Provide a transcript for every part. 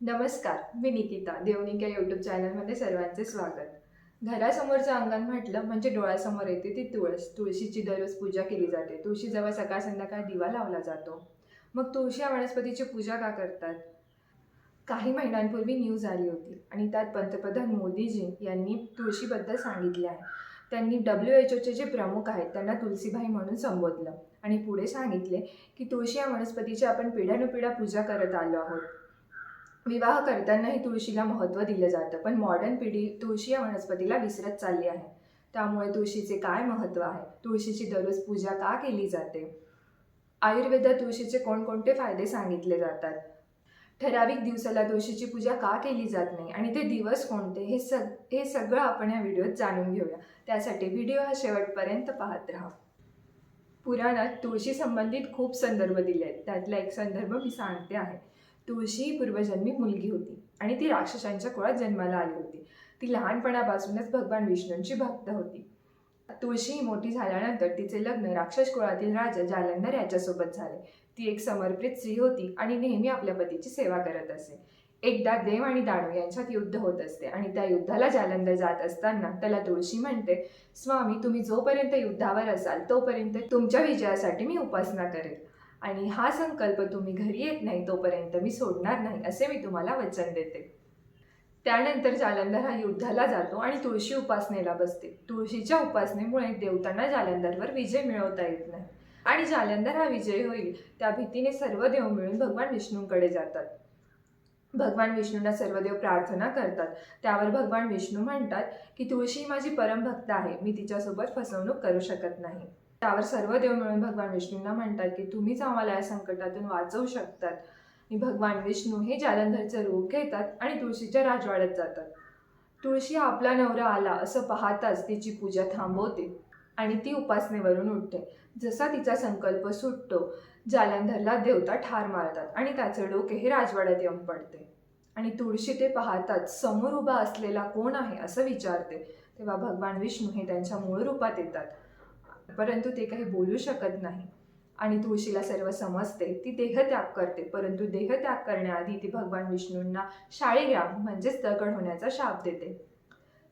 नमस्कार मी निकिता देवनिका यूट्यूब चॅनलमध्ये सर्वांचे स्वागत. घरासमोरचं अंगण म्हटलं म्हणजे डोळ्यासमोर येते ती तुळस. तुळशीची दररोज पूजा केली जाते. तुळशीजवळ सकाळ संध्याकाळ दिवा लावला जातो. मग तुळशी या वनस्पतीची पूजा का करतात? काही महिन्यांपूर्वी न्यूज आली होती आणि त्यात पंतप्रधान मोदीजी यांनी तुळशीबद्दल सांगितले आहे. त्यांनी डब्ल्यू एच ओचे जे प्रमुख आहेत त्यांना तुलसीबाई म्हणून संबोधलं आणि पुढे सांगितले की तुळशी या वनस्पतीची आपण पिढ्यानुपिढ्या पूजा करत आलो आहोत. विवाह करतानाही तुळशीला महत्त्व दिलं जातं पण मॉडर्न पिढी तुळशी या वनस्पतीला विसरत चालली आहे. त्यामुळे तुळशीचे काय महत्त्व आहे? तुळशीची दररोज पूजा का केली जाते? आयुर्वेदात तुळशीचे कोणकोणते फायदे सांगितले जातात? ठराविक दिवसाला तुळशीची पूजा का केली जात नाही? आणि ते दिवस कोणते? हे सग हे सगळं आपण या व्हिडिओत जाणून घेऊया. त्यासाठी व्हिडिओ हा शेवटपर्यंत पाहत राहा. पुराणात तुळशी संबंधित खूप संदर्भ दिले आहेत त्यातला एक संदर्भ मी सांगते आहे. तुळशी ही पूर्वजन्मी मुलगी होती आणि ती राक्षसांच्या कुळात जन्माला आली होती. ती लहानपणापासूनच भगवान विष्णूंची भक्त होती. तुळशी ही मोठी झाल्यानंतर तिचे लग्न राक्षस कुळातील राजा जालंधर याच्यासोबत झाले. ती एक समर्पित स्त्री होती आणि नेहमी आपल्या पतीची सेवा करत असे. एकदा देव आणि दानव यांच्यात युद्ध होत असते आणि त्या युद्धाला जालंधर जात असताना त्याला तुळशी म्हणते स्वामी तुम्ही जोपर्यंत युद्धावर असाल तोपर्यंत तुमच्या विजयासाठी मी उपासना करेल आणि हा संकल्प तुम्ही घरी येत नाही तोपर्यंत मी सोडणार नाही असे मी तुम्हाला वचन देते. त्यानंतर जालंधर हा युद्धाला जातो आणि तुळशी उपासनेला बसते. तुळशीच्या उपासनेमुळे देवतांना जालंधरवर विजय मिळवता येत नाही. आणि जालंधर हा विजय होईल त्या भीतीने सर्व देव मिळून भगवान विष्णूंकडे जातात. भगवान विष्णूंना सर्व देव प्रार्थना करतात. त्यावर भगवान विष्णू म्हणतात की तुळशी माझी परमभक्त आहे मी तिच्यासोबत फसवणूक करू शकत नाही. त्यावर सर्व देव मिळून भगवान विष्णूंना म्हणतात की तुम्हीच आम्हाला या संकटातून वाचवू शकतात. आणि भगवान विष्णू हे जालंधरचं रूप घेतात आणि तुळशीच्या राजवाड्यात जातात. तुळशी आपला नवरा आला असं पाहताच तिची पूजा थांबवते आणि ती उपासनेवरून उठते. जसा तिचा संकल्प सुटतो जालंधरला देवता ठार मारतात आणि त्याचे डोके हे राजवाड्यात येऊन पडते. आणि तुळशी ते पाहताच समोर उभा असलेला कोण आहे असं विचारते तेव्हा भगवान विष्णू हे त्यांच्या मूळ रूपात येतात. परंतु ते काही बोलू शकत नाही. आणि तुळशीला सर्व समजते ती देहत्याग करते. परंतु देहत्याग करण्याआधी ती भगवान विष्णूंना शाळीग्राम म्हणजेच दगड होण्याचा शाप देते.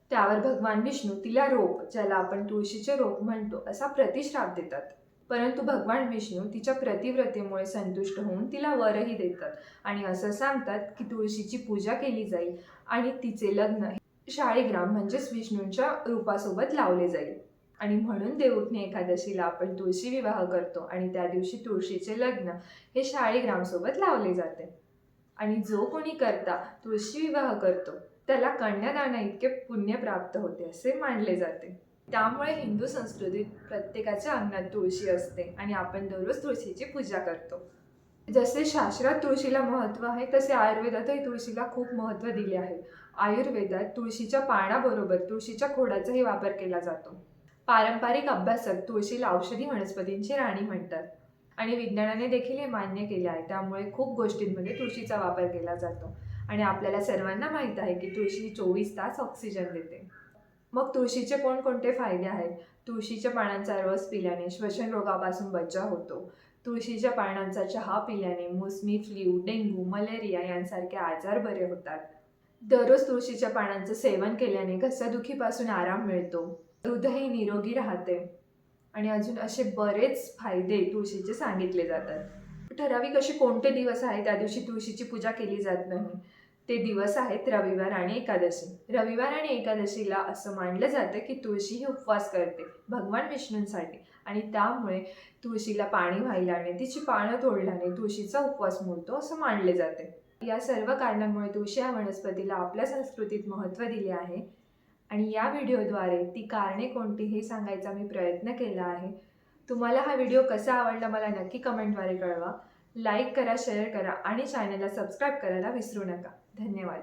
त्यावर भगवान विष्णू तिला रोप ज्याला आपण तुळशीचे रोप म्हणतो असा प्रतिश्राप देतात. परंतु भगवान विष्णू तिच्या प्रतिव्रतेमुळे संतुष्ट होऊन तिला वरही देतात. आणि असं सांगतात की तुळशीची पूजा केली जाईल आणि तिचे लग्न शाळेग्राम शाळीग्राम म्हणजेच विष्णूंच्या रूपासोबत लावले जाईल. आणि म्हणून देवउठणी एकादशीला आपण तुळशी विवाह करतो आणि त्या दिवशी तुळशीचे लग्न हे शाळीग्रामसोबत लावले जाते. आणि जो कोणी करता तुळशी विवाह करतो त्याला कन्यादाना इतके पुण्य प्राप्त होते असे मानले जाते. त्यामुळे हिंदू संस्कृतीत प्रत्येकाच्या अंगणात तुळशी असते आणि आपण दररोज तुळशीची पूजा करतो. जसे शास्त्रात तुळशीला महत्त्व आहे तसे आयुर्वेदातही तुळशीला खूप महत्त्व दिले आहे. आयुर्वेदात तुळशीच्या पानाबरोबर तुळशीच्या खोडाचाही वापर केला जातो. पारंपरिक अभ्यासक तुळशीला औषधी वनस्पतींची राणी म्हणतात. आणि विज्ञानाने देखील हे मान्य केले आहे. त्यामुळे खूप गोष्टींमध्ये तुळशीचा वापर केला जातो. आणि आपल्याला सर्वांना माहीत आहे की तुळशी चोवीस तास ऑक्सिजन देते. मग तुळशीचे कोणकोणते फायदे आहेत? तुळशीच्या पानांचा रस पिल्याने श्वसन रोगापासून बचाव होतो. तुळशीच्या पानांचा चहा पिल्याने मोसमी फ्ल्यू डेंग्यू मलेरिया यांसारखे आजार बरे होतात. दररोज तुळशीच्या पानांचं सेवन केल्याने घसादुखीपासून आराम मिळतो. हृदय निरोगी राहते. आणि अजून असे बरेच फायदे तुळशीचे सांगितले जातात. ठराविक असे कोणते दिवस आहेत त्या दिवशी तुळशीची पूजा केली जात नाही? ते दिवस आहेत रविवार आणि एकादशी. रविवार आणि एकादशीला असं मानलं जातं की तुळशी ही उपवास करते भगवान विष्णूंसाठी. आणि त्यामुळे तुळशीला पाणी वाहिल्याने तिची पानं तोडल्याने तुळशीचा उपवास मोडतो असं मानले जाते. या सर्व कारणांमुळे तुळशी या वनस्पतीला आपल्या संस्कृतीत महत्त्व दिले आहे. आणि या व्हिडिओद्वारे ती कारणे कोणती हे सांगायचा मी प्रयत्न केला आहे. तुम्हाला हा व्हिडिओ कसा आवडला मला नक्की कमेंटद्वारे कळवा. लाईक करा शेअर करा आणि चॅनलला सबस्क्राईब करायला विसरू नका. धन्यवाद.